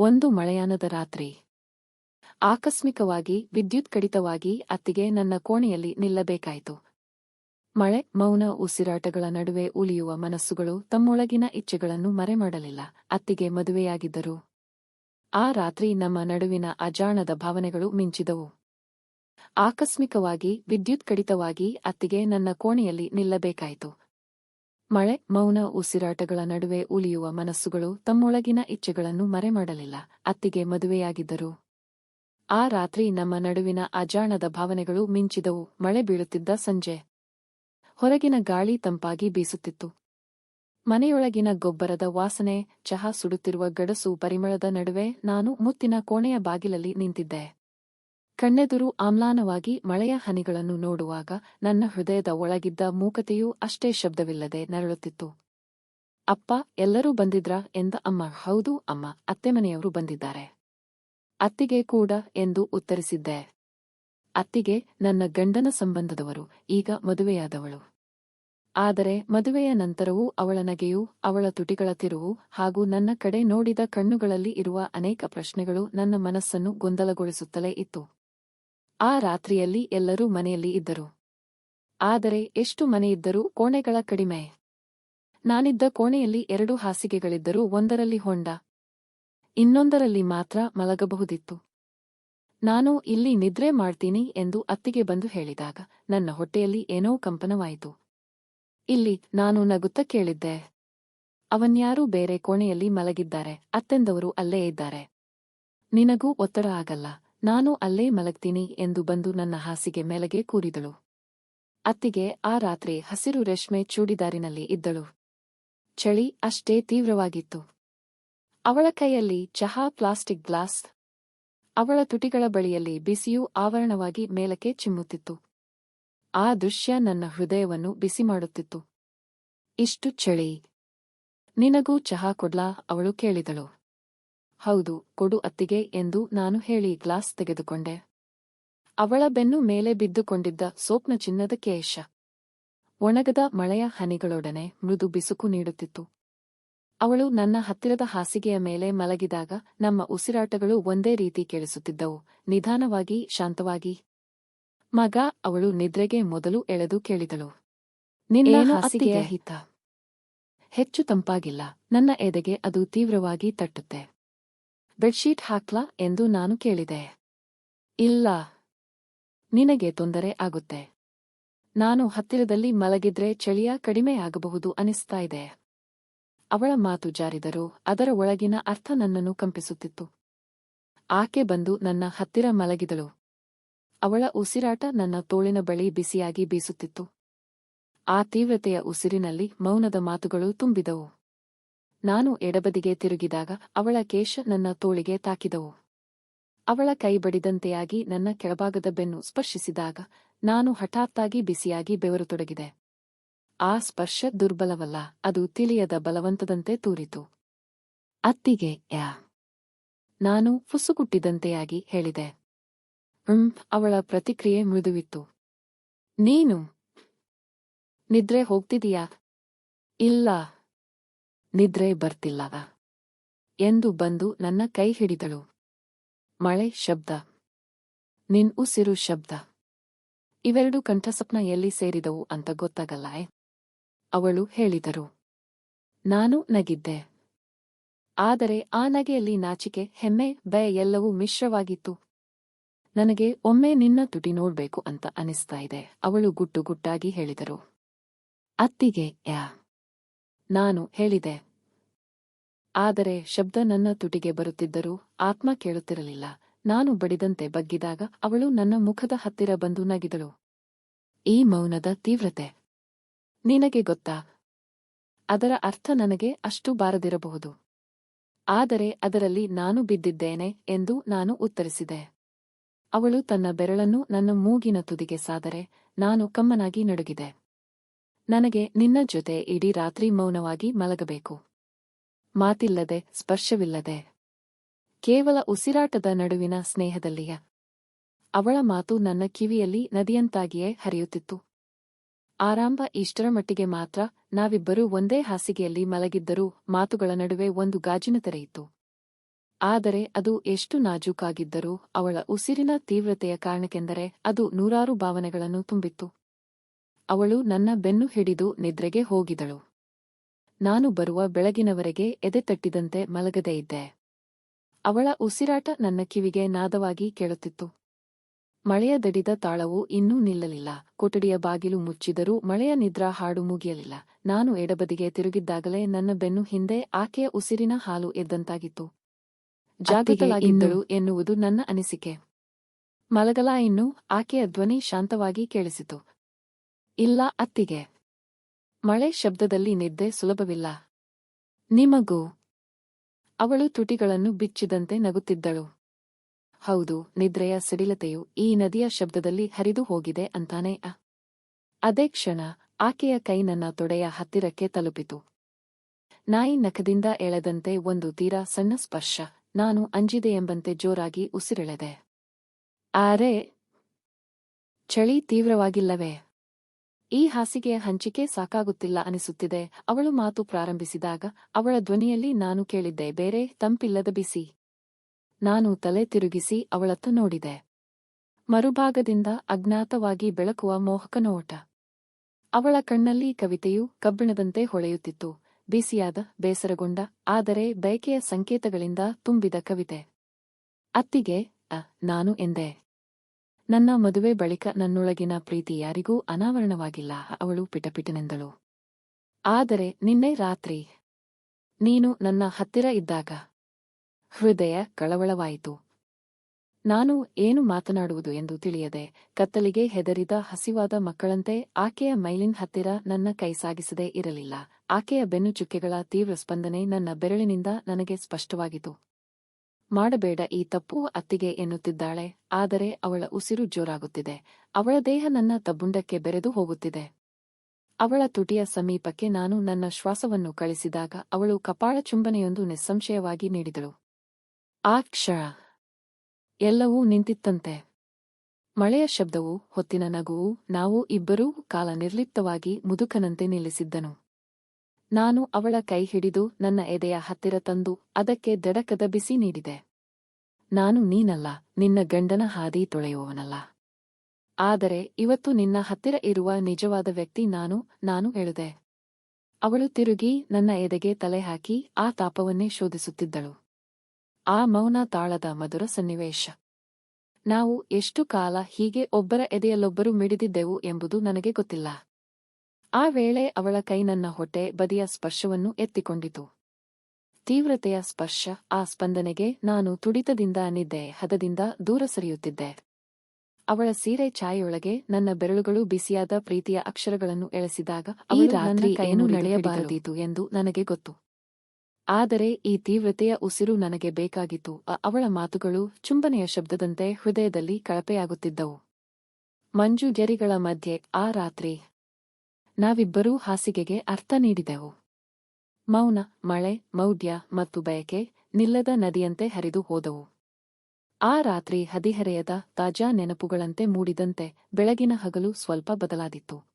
ಒಂದು ಮಳೆಯಾನದ ರಾತ್ರಿ. ಆಕಸ್ಮಿಕವಾಗಿ, ವಿದ್ಯುತ್ ಕಡಿತವಾಗಿ ಅತ್ತಿಗೆ ನನ್ನ ಕೋಣೆಯಲ್ಲಿ ನಿಲ್ಲಬೇಕಾಯಿತು. ಮಳೆ, ಮೌನ, ಉಸಿರಾಟಗಳ ನಡುವೆ ಉಳಿಯುವ ಮನಸ್ಸುಗಳು ತಮ್ಮೊಳಗಿನ ಇಚ್ಛೆಗಳನ್ನು ಮರೆಮಾಡಲಿಲ್ಲ. ಅತ್ತಿಗೆ ಮದುವೆಯಾಗಿದ್ದರು. ಆ ರಾತ್ರಿ ನಮ್ಮ ನಡುವಿನ ಅಜಾಣದ ಭಾವನೆಗಳು ಮಿಂಚಿದವು. ಆಕಸ್ಮಿಕವಾಗಿ, ವಿದ್ಯುತ್ ಕಡಿತವಾಗಿ ಅತ್ತಿಗೆ ನನ್ನ ಕೋಣೆಯಲ್ಲಿ ನಿಲ್ಲಬೇಕಾಯಿತು. ಮಳೆ, ಮೌನ, ಉಸಿರಾಟಗಳ ನಡುವೆ ಉಲಿಯುವ ಮನಸ್ಸುಗಳು ತಮ್ಮೊಳಗಿನ ಇಚ್ಛೆಗಳನ್ನು ಮರೆಮಾಡಲಿಲ್ಲ. ಅತ್ತಿಗೆ ಮದುವೆಯಾಗಿದ್ದರು. ಆ ರಾತ್ರಿ ನಮ್ಮ ನಡುವಿನ ಅಜಾಣದ ಭಾವನೆಗಳು ಮಿಂಚಿದವು. ಮಳೆ ಬೀಳುತ್ತಿದ್ದ ಸಂಜೆ. ಹೊರಗಿನ ಗಾಳಿ ತಂಪಾಗಿ ಬೀಸುತ್ತಿತ್ತು. ಮನೆಯೊಳಗಿನ ಗೊಬ್ಬರದ ವಾಸನೆ, ಚಹಾ ಸುಡುತ್ತಿರುವ ಗಡಸು ಪರಿಮಳದ ನಡುವೆ ನಾನು ಮುತ್ತಿನ ಕೋಣೆಯ ಬಾಗಿಲಲ್ಲಿ ನಿಂತಿದ್ದೆ. ಕಣ್ಣೆದುರು ಆಮ್ಲಾನವಾಗಿ ಮಳೆಯ ಹನಿಗಳನ್ನು ನೋಡುವಾಗ ನನ್ನ ಹೃದಯದ ಒಳಗಿದ್ದ ಮೂಕತೆಯೂ ಅಷ್ಟೇ ಶಬ್ದವಿಲ್ಲದೆ ನರಳುತ್ತಿತ್ತು. ಅಪ್ಪ, ಎಲ್ಲರೂ ಬಂದಿದ್ರಾ? ಎಂದ ಅಮ್ಮ. ಹೌದು ಅಮ್ಮ, ಅತ್ತೆ ಮನೆಯವರು ಬಂದಿದ್ದಾರೆ. ಅತ್ತಿಗೆ ಕೂಡ ಎಂದು ಉತ್ತರಿಸಿದ್ದೆ. ಅತ್ತಿಗೆ ನನ್ನ ಗಂಡನ ಸಂಬಂಧದವರು, ಈಗ ಮದುವೆಯಾದವಳು. ಆದರೆ ಮದುವೆಯ ನಂತರವೂ ಅವಳ ನಗೆಯೂ, ಅವಳ ತುಟಿಗಳ ತಿರುವು ಹಾಗೂ ನನ್ನ ಕಡೆ ನೋಡಿದ ಕಣ್ಣುಗಳಲ್ಲಿ ಇರುವ ಅನೇಕ ಪ್ರಶ್ನೆಗಳು ನನ್ನ ಮನಸ್ಸನ್ನು ಗೊಂದಲಗೊಳಿಸುತ್ತಲೇ ಇತ್ತು. ಆ ರಾತ್ರಿಯಲ್ಲಿ ಎಲ್ಲರೂ ಮನೆಯಲ್ಲಿ ಇದ್ದರು. ಆದರೆ ಎಷ್ಟು ಮನೆಯಿದ್ದರೂ ಕೋಣೆಗಳ ಕಡಿಮೆ. ನಾನಿದ್ದ ಕೋಣೆಯಲ್ಲಿ ಎರಡು ಹಾಸಿಗೆಗಳಿದ್ದರೂ ಒಂದರಲ್ಲಿ ಹೊಂಡ. ಇನ್ನೊಂದರಲ್ಲಿ ಮಾತ್ರ ಮಲಗಬಹುದಿತ್ತು. ನಾನು ಇಲ್ಲಿ ನಿದ್ರೆ ಮಾಡ್ತೀನಿ ಎಂದು ಅತ್ತಿಗೆ ಬಂದು ಹೇಳಿದಾಗ ನನ್ನ ಹೊಟ್ಟೆಯಲ್ಲಿ ಏನೋ ಕಂಪನವಾಯಿತು. ಇಲ್ಲಿ ನಾನು ನಗುತ್ತ ಕೇಳಿದ್ದೆ. ಅವನ್ಯಾರೂ ಬೇರೆ ಕೋಣೆಯಲ್ಲಿ ಮಲಗಿದ್ದಾರೆ, ಅತ್ತೆಂದವರು ಅಲ್ಲೇ ಇದ್ದಾರೆ. ನಿನಗೂ ಒತ್ತಡ ಆಗಲ್ಲ. ನಾನು ಅಲ್ಲೇ ಮಲಗ್ತೀನಿ ಎಂದು ಬಂದು ನನ್ನ ಹಾಸಿಗೆ ಮೇಲೆಗೆ ಕೂರಿದಳು. ಅತ್ತಿಗೆ ಆ ರಾತ್ರಿ ಹಸಿರು ರೇಷ್ಮೆ ಚೂಡಿದಾರಿನಲ್ಲಿ ಇದ್ದಳು. ಚಳಿ ಅಷ್ಟೇ ತೀವ್ರವಾಗಿತ್ತು. ಅವಳ ಕೈಯಲ್ಲಿ ಚಹಾ ಪ್ಲಾಸ್ಟಿಕ್ ಗ್ಲಾಸ್, ಅವಳ ತುಟಿಗಳ ಬಳಿಯಲ್ಲಿ ಬಿಸಿಯೂ ಆವರಣವಾಗಿ ಮೇಲಕ್ಕೆ ಚಿಮ್ಮುತ್ತಿತ್ತು. ಆ ದೃಶ್ಯ ನನ್ನ ಹೃದಯವನ್ನು ಬಿಸಿ ಮಾಡುತ್ತಿತ್ತು. ಇಷ್ಟು ಚಳಿ. ನಿನಗೂ ಚಹಾ ಕೊಡ್ಲಾ? ಅವಳು ಕೇಳಿದಳು. ಹೌದು ಕೊಡು ಅತ್ತಿಗೆ ಎಂದು ನಾನು ಹೇಳಿ ಗ್ಲಾಸ್ ತೆಗೆದುಕೊಂಡೆ. ಅವಳ ಬೆನ್ನು ಮೇಲೆ ಬಿದ್ದುಕೊಂಡಿದ್ದ ಸೋಪ್ನ ಚಿನ್ನದ ಕೇಶ. ಒಣಗದ ಮಳೆಯ ಹನಿಗಳೊಡನೆ ಮೃದು ಬಿಸುಕು ನೀಡುತ್ತಿತ್ತು. ಅವಳು ನನ್ನ ಹತ್ತಿರದ ಹಾಸಿಗೆಯ ಮೇಲೆ ಮಲಗಿದಾಗ ನಮ್ಮ ಉಸಿರಾಟಗಳು ಒಂದೇ ರೀತಿ ಕೇಳಿಸುತ್ತಿದ್ದವು. ನಿಧಾನವಾಗಿ ಶಾಂತವಾಗಿ. ಮಗ ಅವಳು ನಿದ್ರೆಗೆ ಮೊದಲು ಎಳೆದು ಕೇಳಿದಳು. ನಿನ್ನ ಹಾಸಿಗೆಯ ಹಿತ. ಹೆಚ್ಚು ತಂಪಾಗಿಲ್ಲ. ನನ್ನ ಎದೆಗೆ ಅದು ತೀವ್ರವಾಗಿ ತಟ್ಟುತ್ತೆ. ಬೆಡ್ಶೀಟ್ ಹಾಕ್ಲಾ ಎಂದು ನಾನು ಕೇಳಿದೆ. ಇಲ್ಲ, ನಿನಗೆ ತೊಂದರೆ ಆಗುತ್ತೆ. ನಾನು ಹತ್ತಿರದಲ್ಲಿ ಮಲಗಿದ್ರೆ ಚಳಿಯ ಕಡಿಮೆ ಆಗಬಹುದು ಅನಿಸ್ತಾ ಇದೆ. ಅವಳ ಮಾತು ಜಾರಿದರೂ ಅದರ ಒಳಗಿನ ಅರ್ಥ ನನ್ನನ್ನು ಕಂಪಿಸುತ್ತಿತ್ತು. ಆಕೆ ಬಂದು ನನ್ನ ಹತ್ತಿರ ಮಲಗಿದಳು. ಅವಳ ಉಸಿರಾಟ ನನ್ನ ತೋಳಿನ ಬಳಿ ಬಿಸಿಯಾಗಿ ಬೀಸುತ್ತಿತ್ತು. ಆ ತೀವ್ರತೆಯ ಉಸಿರಿನಲ್ಲಿ ಮೌನದ ಮಾತುಗಳು ತುಂಬಿದವು. ನಾನು ಎಡಬದಿಗೆ ತಿರುಗಿದಾಗ ಅವಳ ಕೇಶ ನನ್ನ ತೋಳಿಗೆ ತಾಕಿದವು. ಅವಳ ಕೈ ಬಡಿದಂತೆಯಾಗಿ ನನ್ನ ಕೆಳಭಾಗದ ಬೆನ್ನು ಸ್ಪರ್ಶಿಸಿದಾಗ ನಾನು ಹಠಾತ್ತಾಗಿ ಬಿಸಿಯಾಗಿ ಬೆವರತೊಡಗಿದೆ. ಆ ಸ್ಪರ್ಶ ದುರ್ಬಲವಲ್ಲ, ಅದು ತಿಳಿಯದ ಬಲವಂತದಂತೆ ತೂರಿತು. ಅತ್ತಿಗೆ, ಯಾ. ನಾನು ಫುಸುಗುಟ್ಟಿದಂತೆಯಾಗಿ ಹೇಳಿದೆ. ಹ್ಮ್, ಅವಳ ಪ್ರತಿಕ್ರಿಯೆ ಮೃದುವಿತ್ತು. ನೀನು. ನಿದ್ರೆ ಹೋಗ್ತಿದೀಯಾ? ಇಲ್ಲ. ನಿದ್ರೆ ಬರ್ತಿಲ್ಲವ ಎಂದು ಬಂದು ನನ್ನ ಕೈ ಹಿಡಿದಳು. ಮಳೆ ಶಬ್ದ. ನಿನ್ ಉಸಿರು ಶಬ್ದ. ಇವೆರಡು ಕಂಠಸಪ್ನ ಎಲ್ಲಿ ಸೇರಿದವು ಅಂತ ಗೊತ್ತಾಗಲ್ಲಾಯ್ ಅವಳು ಹೇಳಿದರು. ನಾನು ನಗಿದ್ದೆ. ಆದರೆ ಆ ನಗೆಯಲ್ಲಿ ನಾಚಿಕೆ, ಹೆಮ್ಮೆ, ಭಯ ಎಲ್ಲವೂ ಮಿಶ್ರವಾಗಿತ್ತು. ನನಗೆ ಒಮ್ಮೆ ನಿನ್ನ ತುಟಿ ನೋಡ್ಬೇಕು ಅಂತ ಅನಿಸ್ತಾ ಇದೆ, ಅವಳು ಗುಟ್ಟು ಗುಟ್ಟಾಗಿ ಹೇಳಿದರು. ಅತ್ತಿಗೆ, ಯಾ? ನಾನು ಹೇಳಿದೆ. ಆದರೆ ಶಬ್ದ ನನ್ನ ತುಟಿಗೆ ಬರುತ್ತಿದ್ದರೂ ಆತ್ಮ ಕೇಳುತ್ತಿರಲಿಲ್ಲ. ನಾನು ಬಡಿದಂತೆ ಬಗ್ಗಿದಾಗ ಅವಳು ನನ್ನ ಮುಖದ ಹತ್ತಿರ ಬಂದು ನಗಿದಳು. ಈ ಮೌನದ ತೀವ್ರತೆ. ನಿನಗೆ ಗೊತ್ತಾ? ಅದರ ಅರ್ಥ ನನಗೆ ಅಷ್ಟು ಬಾರದಿರಬಹುದು. ಆದರೆ ಅದರಲ್ಲಿ ನಾನು ಬಿದ್ದಿದ್ದೇನೆ ಎಂದು ನಾನು ಉತ್ತರಿಸಿದೆ. ಅವಳು ತನ್ನ ಬೆರಳನ್ನು ನನ್ನ ಮೂಗಿನ ತುದಿಗೆ ಸಾದರೆ ನಾನು ಕಮ್ಮನಾಗಿ ನಡುಗಿದೆ. ನನಗೆ ನಿನ್ನ ಜೊತೆ ಇಡೀ ರಾತ್ರಿ ಮೌನವಾಗಿ ಮಲಗಬೇಕು. ಮಾತಿಲ್ಲದೆ, ಸ್ಪರ್ಶವಿಲ್ಲದೆ. ಕೇವಲ ಉಸಿರಾಟದ ನಡುವಿನ ಸ್ನೇಹದಲ್ಲಿಯ. ಅವಳ ಮಾತು ನನ್ನ ಕಿವಿಯಲ್ಲಿ ನದಿಯಂತಾಗಿಯೇ ಹರಿಯುತ್ತಿತ್ತು. ಆರಾಂಭ ಇಷ್ಟರ ಮಟ್ಟಿಗೆ ಮಾತ್ರ ನಾವಿಬ್ಬರೂ ಒಂದೇ ಹಾಸಿಗೆಯಲ್ಲಿ ಮಲಗಿದ್ದರೂ ಮಾತುಗಳ ನಡುವೆ ಒಂದು ಗಾಜಿನ ತೆರೆಯಿತು ಆದರೆ ಅದು ಎಷ್ಟು ನಾಜೂಕಾಗಿದ್ದರೂ ಅವಳ ಉಸಿರಿನ ತೀವ್ರತೆಯ ಕಾರಣಕ್ಕೆಂದರೆ ಅದು ನೂರಾರು ಭಾವನೆಗಳನ್ನು ತುಂಬಿತ್ತು. ಅವಳು ನನ್ನ ಬೆನ್ನು ಹಿಡಿದು ನಿದ್ರೆಗೆ ಹೋಗಿದಳು. ನಾನು ಬರುವ ಬೆಳಗಿನವರೆಗೆ ಎದೆ ತಟ್ಟಿದಂತೆ ಮಲಗದೇ ಇದ್ದೆ. ಅವಳ ಉಸಿರಾಟ ನನ್ನ ಕಿವಿಗೆ ನಾದವಾಗಿ ಕೇಳುತ್ತಿತ್ತು. ಮಳೆಯ ದಡಿದ ತಾಳವು ಇನ್ನೂ ನಿಲ್ಲಲಿಲ್ಲ. ಕೊಠಡಿಯ ಬಾಗಿಲು ಮುಚ್ಚಿದರೂ ಮಳೆಯ ನಿದ್ರಾ ಹಾಡು ಮುಗಿಯಲಿಲ್ಲ. ನಾನು ಎಡಬದಿಗೆ ತಿರುಗಿದ್ದಾಗಲೇ ನನ್ನ ಬೆನ್ನು ಹಿಂದೆ ಆಕೆಯ ಉಸಿರಿನ ಹಾಲು ಎದ್ದಂತಾಗಿತ್ತು. ಜಾಗೃತಳಾಗಿದ್ದಳು ಎನ್ನುವುದು ನನ್ನ ಅನಿಸಿಕೆ. ಮಲಗಲಾ ಇನ್ನು? ಆಕೆಯ ಧ್ವನಿ ಶಾಂತವಾಗಿ ಕೇಳಿಸಿತು. ಇಲ್ಲ, ಅತ್ತಿಗೆ. ಮಳೆ ಶಬ್ದದಲ್ಲಿ ನಿದ್ದೆ ಸುಲಭವಿಲ್ಲ. ನಿಮಗೂ? ಅವಳು ತುಟಿಗಳನ್ನು ಬಿಚ್ಚಿದಂತೆ ನಗುತ್ತಿದ್ದಳು. ಹೌದು, ನಿದ್ರೆಯ ಸಿಡಿಲತೆಯು ಈ ನದಿಯ ಶಬ್ದದಲ್ಲಿ ಹರಿದು ಹೋಗಿದೆ ಅಂತಾನೆ ಅ. ಅದೇ ಕ್ಷಣ, ಆಕೆಯ ಕೈ ನನ್ನ ತೊಡೆಯ ಹತ್ತಿರಕ್ಕೆ ತಲುಪಿತು. ನಾಯಿ ನಖದಿಂದ ಎಳೆದಂತೆ ಒಂದು ತೀರಾ ಸಣ್ಣ ಸ್ಪರ್ಶ, ನಾನು ಅಂಜಿದೆಯೆಂಬಂತೆ ಜೋರಾಗಿ ಉಸಿರೆಳೆದೆ. ಆರೆ ಚಳಿ ತೀವ್ರವಾಗಿಲ್ಲವೇ? ಈ ಹಾಸಿಗೆಯ ಹಂಚಿಕೆ ಸಾಕಾಗುತ್ತಿಲ್ಲ ಅನಿಸುತ್ತಿದೆ. ಅವಳು ಮಾತು ಪ್ರಾರಂಭಿಸಿದಾಗ, ಅವಳ ಧ್ವನಿಯಲ್ಲಿ ನಾನು ಕೇಳಿದ್ದೆ, ಬೇರೆ ತಂಪಿಲ್ಲದ ಬಿಸಿ. ನಾನು ತಲೆ ತಿರುಗಿಸಿ ಅವಳತ್ತ ನೋಡಿದೆ. ಮರುಭಾಗದಿಂದ ಅಜ್ಞಾತವಾಗಿ ಬೆಳಕುವ ಮೋಹಕ ನೋಟ ಅವಳ ಕಣ್ಣಲ್ಲಿ ಕವಿತೆಯು ಕಬ್ಬಿಣದಂತೆ ಹೊಳೆಯುತ್ತಿತ್ತು. ಬಿಸಿಯಾದ, ಬೇಸರಗೊಂಡ, ಆದರೆ ಬಯಕೆಯ ಸಂಕೇತಗಳಿಂದ ತುಂಬಿದ ಕವಿತೆ. ಅತ್ತಿಗೆ, ಅ, ನಾನು ಎಂದೆ. ನನ್ನ ಮದುವೆ ಬಳಿಕ ನನ್ನೊಳಗಿನ ಪ್ರೀತಿ ಯಾರಿಗೂ ಅನಾವರಣವಾಗಿಲ್ಲ, ಅವಳು ಪಿಟಪಿಟನೆಂದಳು. ಆದರೆ ನಿನ್ನೆ ರಾತ್ರಿ ನೀನು ನನ್ನ ಹತ್ತಿರ ಇದ್ದಾಗ ಹೃದಯ ಕಳವಳವಾಯಿತು. ನಾನು ಏನು ಮಾತನಾಡುವುದು ಎಂದು ತಿಳಿಯದೆ ಕತ್ತಲಿಗೆ ಹೆದರಿದ ಹಸಿವಾದ ಮಕ್ಕಳಂತೆ ಆಕೆಯ ಮೈಲಿನ್ ಹತ್ತಿರ ನನ್ನ ಕೈ ಸಾಗಿಸದೇ ಇರಲಿಲ್ಲ. ಆಕೆಯ ಬೆನ್ನುಚುಕ್ಕೆಗಳ ತೀವ್ರ ಸ್ಪಂದನೆ ನನ್ನ ಬೆರಳಿನಿಂದ ನನಗೆ ಸ್ಪಷ್ಟವಾಗಿತು ಮಾಡಬೇಡ, ಈ ತಪ್ಪು ಅತ್ತಿಗೆ ಎನ್ನುತ್ತಿದ್ದಾಳೆ. ಆದರೆ ಅವಳ ಉಸಿರು ಜೋರಾಗುತ್ತಿದೆ. ಅವಳ ದೇಹ ನನ್ನ ತಬ್ಬುಂಡಕ್ಕೆ ಬೆರೆದು ಹೋಗುತ್ತಿದೆ. ಅವಳ ತುಟಿಯ ಸಮೀಪಕ್ಕೆ ನಾನು ನನ್ನ ಶ್ವಾಸವನ್ನು ಕಳಿಸಿದಾಗ ಅವಳು ಕಪಾಳ ಚುಂಬನೆಯೊಂದು ನಿಸ್ಸಂಶಯವಾಗಿ ನೀಡಿದಳು. ಆ ಕ್ಷಣ ಎಲ್ಲವೂ ನಿಂತಿತ್ತಂತೆ. ಮಳೆಯ ಶಬ್ದವು, ಹೊತ್ತಿನ ನಗುವು, ನಾವು ಇಬ್ಬರೂ ಕಾಲ ನಿರ್ಲಿಪ್ತವಾಗಿ ಮುದುಕನಂತೆ ನಿಲ್ಲಿಸಿದ್ದನು. ನಾನು ಅವಳ ಕೈ ಹಿಡಿದು ನನ್ನ ಎದೆಯ ಹತ್ತಿರ ತಂದು ಅದಕ್ಕೆ ದಡಕದ ಬಿಸಿ ನೀಡಿದೆ. ನಾನು ನೀನಲ್ಲ, ನಿನ್ನ ಗಂಡನ ಹಾದಿ ತೊಳೆಯುವವನಲ್ಲ. ಆದರೆ ಇವತ್ತು ನಿನ್ನ ಹತ್ತಿರ ಇರುವ ನಿಜವಾದ ವ್ಯಕ್ತಿ ನಾನು ನಾನು ಹೇಳಿದೆ. ಅವಳು ತಿರುಗಿ ನನ್ನ ಎದೆಗೆ ತಲೆ ಹಾಕಿ ಆ ತಾಪವನ್ನೇ ಶೋಧಿಸುತ್ತಿದ್ದಳು. ಆ ಮೌನ ತಾಳದ ಮಧುರ ಸನ್ನಿವೇಶ. ನಾವು ಎಷ್ಟು ಕಾಲ ಹೀಗೆ ಒಬ್ಬರ ಎದೆಯಲ್ಲೊಬ್ಬರು ಮಿಡಿದಿದ್ದೆವು ಎಂಬುದು ನನಗೆ ಗೊತ್ತಿಲ್ಲ. ಆ ವೇಳೆ ಅವಳ ಕೈ ನನ್ನ ಹೊಟ್ಟೆ ಬದಿಯ ಸ್ಪರ್ಶವನ್ನು ಎತ್ತಿಕೊಂಡಿತು. ತೀವ್ರತೆಯ ಸ್ಪರ್ಶ ಆ ಸ್ಪಂದನೆಗೆ ನಾನು ತುಡಿತದಿಂದ ನಿದ್ದೆ ಹದದಿಂದ ದೂರ ಸರಿಯುತ್ತಿದ್ದೆ. ಅವಳ ಸೀರೆ ಛಾಯೆಯೊಳಗೆ ನನ್ನ ಬೆರಳುಗಳು ಬಿಸಿಯಾದ ಪ್ರೀತಿಯ ಅಕ್ಷರಗಳನ್ನು ಎಳೆಸಿದಾಗ ಈ ರಾತ್ರಿ ಏನು ನಡೆಯಬಾರದೀತು ಎಂದು ನನಗೆ ಗೊತ್ತು. ಆದರೆ ಈ ತೀವ್ರತೆಯ ಉಸಿರು ನನಗೆ ಬೇಕಾಗಿತ್ತು. ಅವಳ ಮಾತುಗಳು ಚುಂಬನೆಯ ಶಬ್ದದಂತೆ ಹೃದಯದಲ್ಲಿ ಕಳಪೆಯಾಗುತ್ತಿದ್ದವು. ಮಂಜು ಗೆರಿಗಳ ಮಧ್ಯೆ ಆ ರಾತ್ರಿ ನಾವಿಬ್ಬರೂ ಹಾಸಿಗೆಗೆ ಅರ್ಥ ನೀಡಿದೆವು. ಮೌನ, ಮಳೆ, ಮೌಢ್ಯ ಮತ್ತು ಬಯಕೆ ನಿಲ್ಲದ ನದಿಯಂತೆ ಹರಿದು ಹೋದವು. ಆ ರಾತ್ರಿ ಹದಿಹರೆಯದ ತಾಜಾ ನೆನಪುಗಳಂತೆ ಮೂಡಿದಂತೆ ಬೆಳಗಿನ ಹಗಲು ಸ್ವಲ್ಪ ಬದಲಾದಿತ್ತು.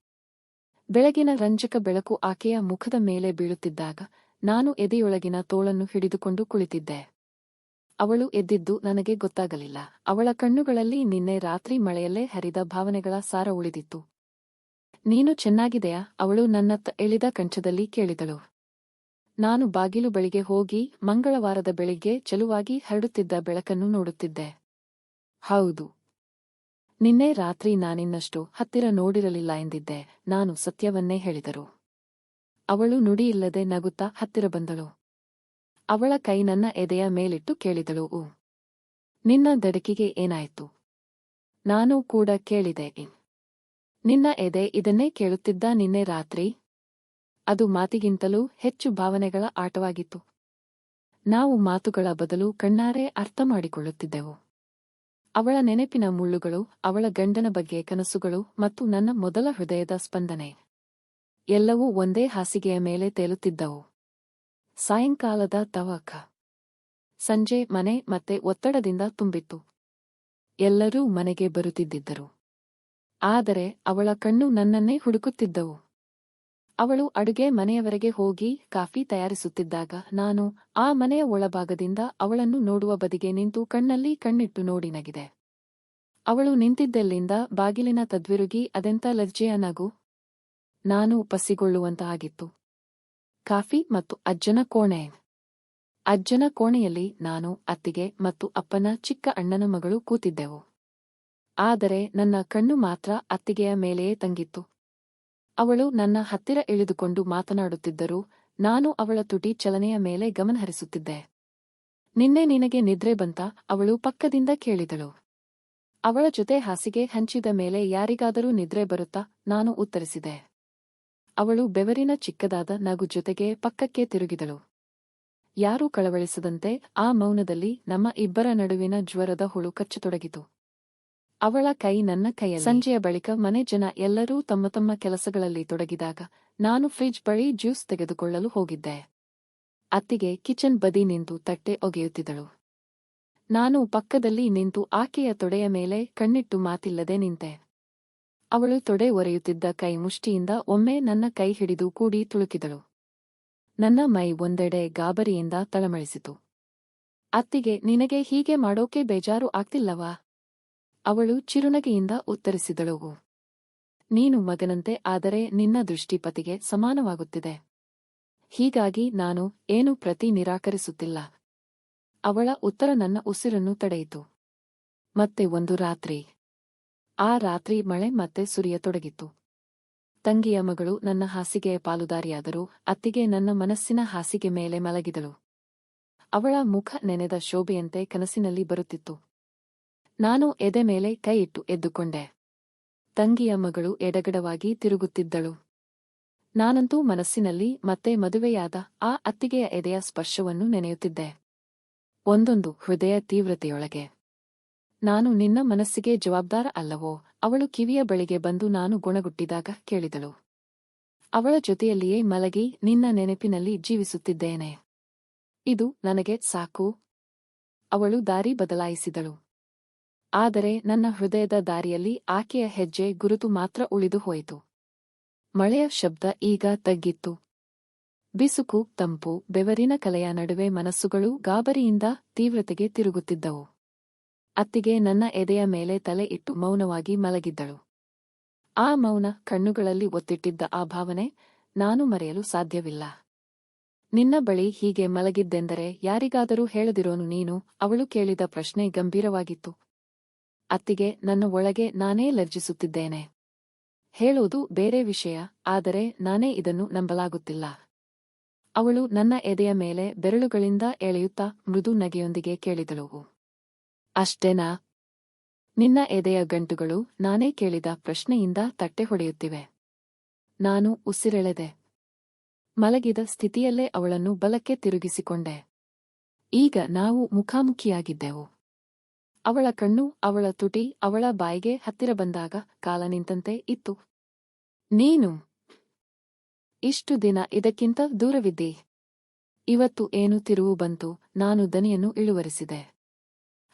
ಬೆಳಗಿನ ರಂಜಕ ಬೆಳಕು ಆಕೆಯ ಮುಖದ ಮೇಲೆ ಬೀಳುತ್ತಿದ್ದಾಗ ನಾನು ಎದೆಯೊಳಗಿನ ತೋಳನ್ನು ಹಿಡಿದುಕೊಂಡು ಕುಳಿತಿದ್ದೆ. ಅವಳು ಎದ್ದಿದ್ದು ನನಗೆ ಗೊತ್ತಾಗಲಿಲ್ಲ. ಅವಳ ಕಣ್ಣುಗಳಲ್ಲಿ ನಿನ್ನೆ ರಾತ್ರಿ ಮಳೆಯಲ್ಲೇ ಹರಿದ ಭಾವನೆಗಳ ಸಾರ ಉಳಿದಿತ್ತು. ನೀನು ಚೆನ್ನಾಗಿದೆಯಾ? ಅವಳು ನನ್ನತ್ತ ಎಳಿದ ಕಂಚದಲ್ಲಿ ಕೇಳಿದಳು. ನಾನು ಬಾಗಿಲು ಬಳಿಗೆ ಹೋಗಿ ಮಂಗಳವಾರದ ಬೆಳಿಗ್ಗೆ ಚೆಲುವಾಗಿ ಹರಡುತ್ತಿದ್ದ ಬೆಳಕನ್ನು ನೋಡುತ್ತಿದ್ದೆ. ಹೌದು. ನಿನ್ನೆ ರಾತ್ರಿ ನಾನಿನ್ನಷ್ಟು ಹತ್ತಿರ ನೋಡಿರಲಿಲ್ಲ ಎಂದಿದ್ದೆ. ನಾನು ಸತ್ಯವನ್ನೇ ಹೇಳಿದರು. ಅವಳು ನುಡಿಯಿಲ್ಲದೆ ನಗುತ್ತಾ ಹತ್ತಿರ ಬಂದಳು. ಅವಳ ಕೈ ನನ್ನ ಎದೆಯ ಮೇಲಿಟ್ಟು ಕೇಳಿದಳು. ನಿನ್ನ ದಡಕಿಗೆ ಏನಾಯಿತು? ನಾನು ಕೂಡ ಕೇಳಿದೆ. ನಿನ್ನ ಎದೆ ಇದನ್ನೇ ಕೇಳುತ್ತಿದ್ದ ನಿನ್ನೆ ರಾತ್ರಿ? ಅದು ಮಾತಿಗಿಂತಲೂ ಹೆಚ್ಚು ಭಾವನೆಗಳ ಆಟವಾಗಿತ್ತು. ನಾವು ಮಾತುಗಳ ಬದಲು ಕಣ್ಣಾರೆ ಅರ್ಥ ಮಾಡಿಕೊಳ್ಳುತ್ತಿದ್ದೆವು. ಅವಳ ನೆನಪಿನ ಮುಳ್ಳುಗಳು, ಅವಳ ಗಂಡನ ಬಗ್ಗೆ ಕನಸುಗಳು ಮತ್ತು ನನ್ನ ಮೊದಲ ಹೃದಯದ ಸ್ಪಂದನೆ. ಎಲ್ಲವೂ ಒಂದೇ ಹಾಸಿಗೆಯ ಮೇಲೆ ತೇಲುತ್ತಿದ್ದವು. ಸಾಯಂಕಾಲದ ತವಕ. ಸಂಜೆ ಮನೆ ಮತ್ತೆ ಒತ್ತಡದಿಂದ ತುಂಬಿತ್ತು. ಎಲ್ಲರೂ ಮನೆಗೆ ಬರುತ್ತಿದ್ದರು. ಆದರೆ ಅವಳ ಕಣ್ಣು ನನ್ನನ್ನೇ ಹುಡುಕುತ್ತಿದ್ದವು. ಅವಳು ಅಡುಗೆ ಮನೆಯವರೆಗೆ ಹೋಗಿ ಕಾಫಿ ತಯಾರಿಸುತ್ತಿದ್ದಾಗ ನಾನು ಆ ಮನೆಯ ಒಳಭಾಗದಿಂದ ಅವಳನ್ನು ನೋಡುವ ಬದಿಗೆ ನಿಂತು ಕಣ್ಣಲ್ಲಿ ಕಣ್ಣಿಟ್ಟು ನೋಡಿ ನಗಿದೆ. ಅವಳು ನಿಂತಿದ್ದೆಲ್ಲಿಂದ ಬಾಗಿಲಿನ ತದ್ವಿರುಗಿ ಅದೆಂತ ಲಜ್ಜೆಯ ನಗು? ನಾನು ಪಸಿಗೊಳ್ಳುವಂತಾಗಿತ್ತು ಕಾಫಿ ಮತ್ತು ಅಜ್ಜನ ಕೋಣೆ. ಅಜ್ಜನ ಕೋಣೆಯಲ್ಲಿ ನಾನು ಅತ್ತಿಗೆ ಮತ್ತು ಅಪ್ಪನ ಚಿಕ್ಕ ಅಣ್ಣನ ಮಗಳು ಕೂತಿದ್ದೆವು. ಆದರೆ ನನ್ನ ಕಣ್ಣು ಮಾತ್ರ ಅತ್ತಿಗೆಯ ಮೇಲೆಯೇ ತಂಗಿತ್ತು. ಅವಳು ನನ್ನ ಹತ್ತಿರ ಇಳಿದುಕೊಂಡು ಮಾತನಾಡುತ್ತಿದ್ದರೂ ನಾನು ಅವಳ ತುಟಿ ಚಲನೆಯ ಮೇಲೆ ಗಮನಹರಿಸುತ್ತಿದ್ದೆ. ನಿನ್ನೆ ನಿನಗೆ ನಿದ್ರೆ ಬಂತ? ಅವಳು ಪಕ್ಕದಿಂದ ಕೇಳಿದಳು. ಅವಳ ಜೊತೆ ಹಾಸಿಗೆ ಹಂಚಿದ ಮೇಲೆ ಯಾರಿಗಾದರೂ ನಿದ್ರೆ ಬರುತ್ತಾ? ನಾನು ಉತ್ತರಿಸಿದೆ. ಅವಳು ಬೆವರಿನ ಚಿಕ್ಕದಾದ ನಗು ಜೊತೆಗೆ ಪಕ್ಕಕ್ಕೆ ತಿರುಗಿದಳು. ಯಾರೂ ಕಳವಳಿಸದಂತೆ ಆ ಮೌನದಲ್ಲಿ ನಮ್ಮ ಇಬ್ಬರ ನಡುವಿನ ಜ್ವರದ ಹುಳು ಕಚ್ಚತೊಡಗಿತು. ಅವಳ ಕೈ ನನ್ನ ಕೈಯ ಸಂಜೆಯ ಬಳಿಕ ಮನೆ ಜನ ಎಲ್ಲರೂ ತಮ್ಮ ತಮ್ಮ ಕೆಲಸಗಳಲ್ಲಿ ತೊಡಗಿದಾಗ ನಾನು ಫ್ರಿಜ್ ಬಳಿ ಜ್ಯೂಸ್ ತೆಗೆದುಕೊಳ್ಳಲು ಹೋಗಿದ್ದೆ. ಅತ್ತಿಗೆ ಕಿಚನ್ ಬದಿ ನಿಂತು ತಟ್ಟೆ ಒಗೆಯುತ್ತಿದ್ದಳು. ನಾನು ಪಕ್ಕದಲ್ಲಿ ನಿಂತು ಆಕೆಯ ತೊಡೆಯ ಮೇಲೆ ಕಣ್ಣಿಟ್ಟು ಮಾತಿಲ್ಲದೆ ನಿಂತೆ. ಅವಳು ತೊಡೆ ಒರೆಯುತ್ತಿದ್ದ ಕೈ ಮುಷ್ಟಿಯಿಂದ ಒಮ್ಮೆ ನನ್ನ ಕೈ ಹಿಡಿದು ಕೂಡಿ ತುಳುಕಿದಳು. ನನ್ನ ಮೈ ಒಂದೆಡೆ ಗಾಬರಿಯಿಂದ ತಳಮಳಿಸಿತು. ಅತ್ತಿಗೆ, ನಿನಗೆ ಹೀಗೆ ಮಾಡೋಕೆ ಬೇಜಾರು ಆಗ್ತಿಲ್ಲವಾ? ಅವಳು ಚಿರುನಗೆಯಿಂದ ಉತ್ತರಿಸಿದಳು ನೀನು ಮಗನಂತೆ ಆದರೆ ನಿನ್ನ ದೃಷ್ಟಿಪತಿಗೆ ಸಮಾನವಾಗುತ್ತಿದೆ. ಹೀಗಾಗಿ ನಾನು ಏನು ಪ್ರತಿ ನಿರಾಕರಿಸುತ್ತಿಲ್ಲ. ಅವಳ ಉತ್ತರ ನನ್ನ ಉಸಿರನ್ನು ತಡೆಯಿತು. ಮತ್ತೆ ಒಂದು ರಾತ್ರಿ. ಆ ರಾತ್ರಿ ಮಳೆ ಮತ್ತೆ ಸುರಿಯತೊಡಗಿತ್ತು. ತಂಗಿಯ ಮಗಳು ನನ್ನ ಹಾಸಿಗೆಯ ಪಾಲುದಾರಿಯಾದರೂ ಅತ್ತಿಗೆ ನನ್ನ ಮನಸ್ಸಿನ ಹಾಸಿಗೆ ಮೇಲೆ ಮಲಗಿದಳು. ಅವಳ ಮುಖ ನೆನೆದ ಶೋಭೆಯಂತೆ ಕನಸಿನಲ್ಲಿ ಬರುತ್ತಿತ್ತು. ನಾನು ಎದೆ ಮೇಲೆ ಕೈಯಿಟ್ಟು ಎದ್ದುಕೊಂಡೆ. ತಂಗಿಯ ಮಗಳು ಎಡಗಡವಾಗಿ ತಿರುಗುತ್ತಿದ್ದಳು. ನಾನಂತೂ ಮನಸ್ಸಿನಲ್ಲಿ ಮತ್ತೆ ಮದುವೆಯಾದ ಆ ಅತ್ತಿಗೆಯ ಎದೆಯ ಸ್ಪರ್ಶವನ್ನು ನೆನೆಯುತ್ತಿದ್ದೆ. ಒಂದೊಂದು ಹೃದಯ ತೀವ್ರತೆಯೊಳಗೆ. ನಾನು ನಿನ್ನ ಮನಸ್ಸಿಗೆ ಜವಾಬ್ದಾರ ಅಲ್ಲವೋ, ಅವಳು ಕಿವಿಯ ಬಳಿಗೆ ಬಂದು ನಾನು ಗುಣಗುಟ್ಟಿದಾಗ ಕೇಳಿದಳು. ಅವಳ ಜೊತೆಯಲ್ಲಿಯೇ ಮಲಗಿ ನಿನ್ನ ನೆನಪಿನಲ್ಲಿ ಜೀವಿಸುತ್ತಿದ್ದೇನೆ. ಇದು ನನಗೆ ಸಾಕು. ಅವಳು ದಾರಿ ಬದಲಾಯಿಸಿದಳು. ಆದರೆ ನನ್ನ ಹೃದಯದ ದಾರಿಯಲ್ಲಿ ಆಕೆಯ ಹೆಜ್ಜೆ ಗುರುತು ಮಾತ್ರ ಉಳಿದು ಹೋಯಿತು. ಮಳೆಯ ಶಬ್ದ ಈಗ ತಗ್ಗಿತ್ತು. ಬಿಸುಕು, ತಂಪು, ಬೆವರಿನ ಕಲೆಯ ನಡುವೆ ಮನಸ್ಸುಗಳು ಗಾಬರಿಯಿಂದ ತೀವ್ರತೆಗೆ ತಿರುಗುತ್ತಿದ್ದವು. ಅತ್ತಿಗೆ ನನ್ನ ಎದೆಯ ಮೇಲೆ ತಲೆ ಇಟ್ಟು ಮೌನವಾಗಿ ಮಲಗಿದ್ದಳು. ಆ ಮೌನ ಕಣ್ಣುಗಳಲ್ಲಿ ಒತ್ತಿಟ್ಟಿದ್ದ ಆ ಭಾವನೆ ನಾನು ಮರೆಯಲು ಸಾಧ್ಯವಿಲ್ಲ. ನಿನ್ನ ಬಳಿ ಹೀಗೆ ಮಲಗಿದ್ದೆಂದರೆ ಯಾರಿಗಾದರೂ ಹೇಳದಿರೋನು ನೀನು, ಅವಳು ಕೇಳಿದ ಪ್ರಶ್ನೆ ಗಂಭೀರವಾಗಿತ್ತು. ಅತ್ತಿಗೆ, ನನ್ನ ಒಳಗೆ ನಾನೇ ಲರ್ಜಿಸುತ್ತಿದ್ದೇನೆ. ಹೇಳೋದು ಬೇರೆ ವಿಷಯ, ಆದರೆ ನಾನೇ ಇದನ್ನು ನಂಬಲಾಗುತ್ತಿಲ್ಲ. ಅವಳು ನನ್ನ ಎದೆಯ ಮೇಲೆ ಬೆರಳುಗಳಿಂದ ಎಳೆಯುತ್ತಾ ಮೃದು ನಗೆಯೊಂದಿಗೆ ಕೇಳಿದಳು. ಅಷ್ಟೇನಾ? ನಿನ್ನ ಎದೆಯ ಗಂಟುಗಳು ನಾನೇ ಕೇಳಿದ ಪ್ರಶ್ನೆಯಿಂದ ತಟ್ಟೆ ಹೊಡೆಯುತ್ತಿವೆ. ನಾನು ಉಸಿರೆಳೆದೆ. ಮಲಗಿದ ಸ್ಥಿತಿಯಲ್ಲೇ ಅವಳನ್ನು ಬಲಕ್ಕೆ ತಿರುಗಿಸಿಕೊಂಡೆ. ಈಗ ನಾವು ಮುಖಾಮುಖಿಯಾಗಿದ್ದೆವು. ಅವಳ ಕಣ್ಣು ಅವಳ ತುಟಿ ಅವಳ ಬಾಯಿಗೆ ಹತ್ತಿರ ಬಂದಾಗ ಕಾಲ ನಿಂತಂತೆ ಇತ್ತು. ನೀನು? ಇಷ್ಟು ದಿನ ಇದಕ್ಕಿಂತ ದೂರವಿದ್ದಿ? ಇವತ್ತು ಏನು ತಿರುವು ಬಂತು? ನಾನು ದನಿಯನ್ನು ಇಳುವರಿಸಿದೆ.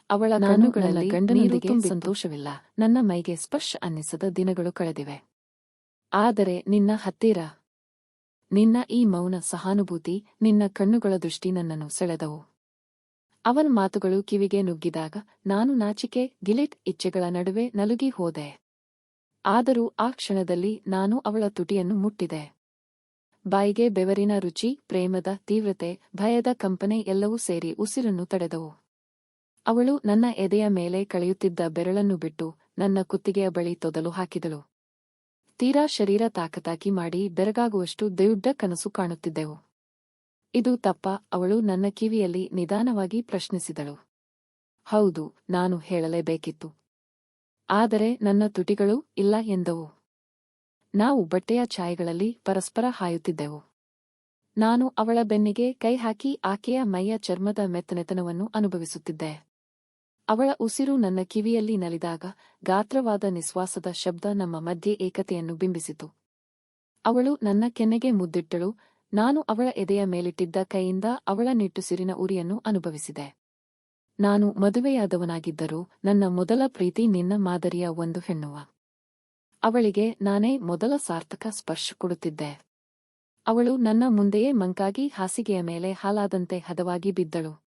ಅವಳ ನಾನುಗಳಲ್ಲಿ ಗಂಡನಿಗೆ ಸಂತೋಷವಿಲ್ಲ. ನನ್ನ ಮೈಗೆ ಸ್ಪರ್ಶ ಅನ್ನಿಸದ ದಿನಗಳು ಕಳೆದಿವೆ. ಆದರೆ ನಿನ್ನ ಹತ್ತಿರ ನಿನ್ನ ಈ ಮೌನ ಸಹಾನುಭೂತಿ ನಿನ್ನ ಕಣ್ಣುಗಳ ದೃಷ್ಟಿ ನನ್ನನ್ನು ಸೆಳೆದವು. ಅವನ ಮಾತುಗಳು ಕಿವಿಗೆ ನುಗ್ಗಿದಾಗ ನಾನು ನಾಚಿಕೆ, ಗಿಲಿಟ್ ಇಚ್ಛೆಗಳ ನಡುವೆ ನಲುಗಿ ಹೋದೆ. ಆದರೂ ಆ ಕ್ಷಣದಲ್ಲಿ ನಾನು ಅವಳ ತುಟಿಯನ್ನು ಮುಟ್ಟಿದೆ. ಬಾಯಿಗೆ ಬೆವರಿನ ರುಚಿ, ಪ್ರೇಮದ ತೀವ್ರತೆ, ಭಯದ ಕಂಪನೆ ಎಲ್ಲವೂ ಸೇರಿ ಉಸಿರನ್ನು ತಡೆದವು. ಅವಳು ನನ್ನ ಎದೆಯ ಮೇಲೆ ಕಳೆಯುತ್ತಿದ್ದ ಬೆರಳನ್ನು ಬಿಟ್ಟು ನನ್ನ ಕುತ್ತಿಗೆಯ ಬಳಿ ತೊದಲು ಹಾಕಿದಳು. ತೀರಾ ಶರೀರ ತಾಕತಾಕಿ ಮಾಡಿ ಬೆರಗಾಗುವಷ್ಟು ದೇವುಡ್ಡ ಕನಸು ಕಾಣುತ್ತಿದ್ದೆವು. ಇದು ತಪ್ಪ, ಅವಳು ನನ್ನ ಕಿವಿಯಲ್ಲಿ ನಿಧಾನವಾಗಿ ಪ್ರಶ್ನಿಸಿದಳು. ಹೌದು, ನಾನು ಹೇಳಲೇಬೇಕಿತ್ತು. ಆದರೆ ನನ್ನ ತುಟಿಗಳು ಇಲ್ಲ ಎಂದವು. ನಾವು ಬಟ್ಟೆಯ ಛಾಯೆಗಳಲ್ಲಿ ಪರಸ್ಪರ ಹಾಯುತ್ತಿದ್ದೆವು. ನಾನು ಅವಳ ಬೆನ್ನಿಗೆ ಕೈ ಹಾಕಿ ಆಕೆಯ ಮೈಯ ಚರ್ಮದ ಮೆತ್ತನೆತನವನ್ನು ಅನುಭವಿಸುತ್ತಿದ್ದೆ. ಅವಳ ಉಸಿರು ನನ್ನ ಕಿವಿಯಲ್ಲಿ ನಲಿದಾಗ ಗಾತ್ರವಾದ ನಿಸ್ವಾಸದ ಶಬ್ದ ನಮ್ಮ ಮಧ್ಯೆ ಏಕತೆಯನ್ನು ಬಿಂಬಿಸಿತು. ಅವಳು ನನ್ನ ಕೆನ್ನೆಗೆ ಮುದ್ದಿಟ್ಟಳು ನಾನು ಅವಳ ಎದೆಯ ಮೇಲಿಟ್ಟಿದ್ದ ಕೈಯಿಂದ ಅವಳ ನಿಟ್ಟುಸಿರಿನ ಉರಿಯನ್ನು ಅನುಭವಿಸಿದೆ. ನಾನು ಮದುವೆಯಾದವನಾಗಿದ್ದರೂ ನನ್ನ ಮೊದಲ ಪ್ರೀತಿ ನಿನ್ನ ಮಾದರಿಯ ಒಂದು ಹೆಣ್ಣುವ. ಅವಳಿಗೆ ನಾನೇ ಮೊದಲ ಸಾರ್ಥಕ ಸ್ಪರ್ಶ ಕೊಡುತ್ತಿದ್ದೆ. ಅವಳು ನನ್ನ ಮುಂದೆಯೇ ಮಂಕಾಗಿ ಹಾಸಿಗೆಯ ಮೇಲೆ ಹಾಲಾದಂತೆ ಹದವಾಗಿ ಬಿದ್ದಳು.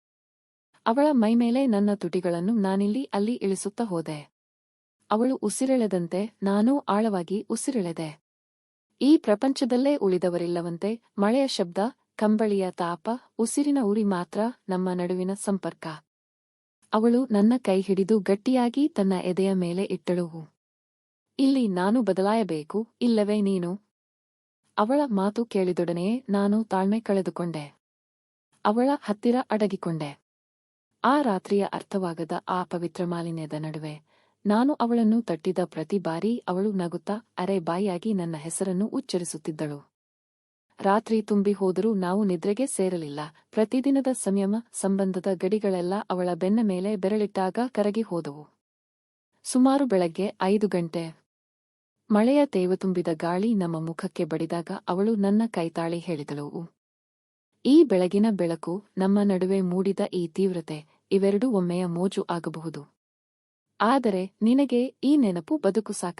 ಅವಳ ಮೈಮೇಲೆ ನನ್ನ ತುಟಿಗಳನ್ನು ನಾನಿಲ್ಲಿ ಅಲ್ಲಿ ಇಳಿಸುತ್ತಾ ಹೋದೆ. ಅವಳು ಉಸಿರೆಳೆದಂತೆ ನಾನೂ ಆಳವಾಗಿ ಉಸಿರೆಳೆದೆ. ಈ ಪ್ರಪಂಚದಲ್ಲೇ ಉಳಿದವರಿಲ್ಲವಂತೆ ಮಳೆಯ ಶಬ್ದ, ಕಂಬಳಿಯ ತಾಪ, ಉಸಿರಿನ ಉರಿ ಮಾತ್ರ ನಮ್ಮ ನಡುವಿನ ಸಂಪರ್ಕ. ಅವಳು ನನ್ನ ಕೈ ಹಿಡಿದು ಗಟ್ಟಿಯಾಗಿ ತನ್ನ ಎದೆಯ ಮೇಲೆ ಇಟ್ಟಳು. ಇಲ್ಲಿ ನಾನು ಬದಲಾಯಬೇಕು, ಇಲ್ಲವೇ ನೀನು? ಅವಳ ಮಾತು ಕೇಳಿದೊಡನೆಯೇ ನಾನು ತಾಳ್ಮೆ ಕಳೆದುಕೊಂಡೆ. ಅವಳ ಹತ್ತಿರ ಅಡಗಿಕೊಂಡೆ. ಆ ರಾತ್ರಿಯ ಅರ್ಥವಾಗದ ಆ ಪವಿತ್ರ ಮಾಲಿನ್ಯದ ನಡುವೆ ನಾನು ಅವಳನ್ನು ತಟ್ಟಿದ ಪ್ರತಿ ಬಾರಿ ಅವಳು ನಗುತ್ತಾ ಅರೆ ಬಾಯಿಯಾಗಿ ನನ್ನ ಹೆಸರನ್ನು ಉಚ್ಚರಿಸುತ್ತಿದ್ದಳು. ರಾತ್ರಿ ತುಂಬಿ ಹೋದರೂ ನಾವು ನಿದ್ರೆಗೆ ಸೇರಲಿಲ್ಲ. ಪ್ರತಿದಿನದ ಸಂಯಮ, ಸಂಬಂಧದ ಗಡಿಗಳೆಲ್ಲ ಅವಳ ಬೆನ್ನ ಮೇಲೆ ಬೆರಳಿಟ್ಟಾಗ ಕರಗಿ ಹೋದವು. ಸುಮಾರು ಬೆಳಗ್ಗೆ ಐದು ಗಂಟೆ. ಮಳೆಯ ತೇವ ತುಂಬಿದ ಗಾಳಿ ನಮ್ಮ ಮುಖಕ್ಕೆ ಬಡಿದಾಗ ಅವಳು ನನ್ನ ಕೈತಾಳಿ ಹೇಳಿದಳು. ಈ ಬೆಳಗಿನ ಬೆಳಕು ನಮ್ಮ ನಡುವೆ ಮೂಡಿದ ಈ ತೀವ್ರತೆ, ಇವೆರಡೂ ಒಮ್ಮೆಯ ಮೋಜು ಆಗಬಹುದು. ಆದರೆ ನಿನಗೆ ಈ ನೆನಪು ಬದುಕು ಸಾಕ.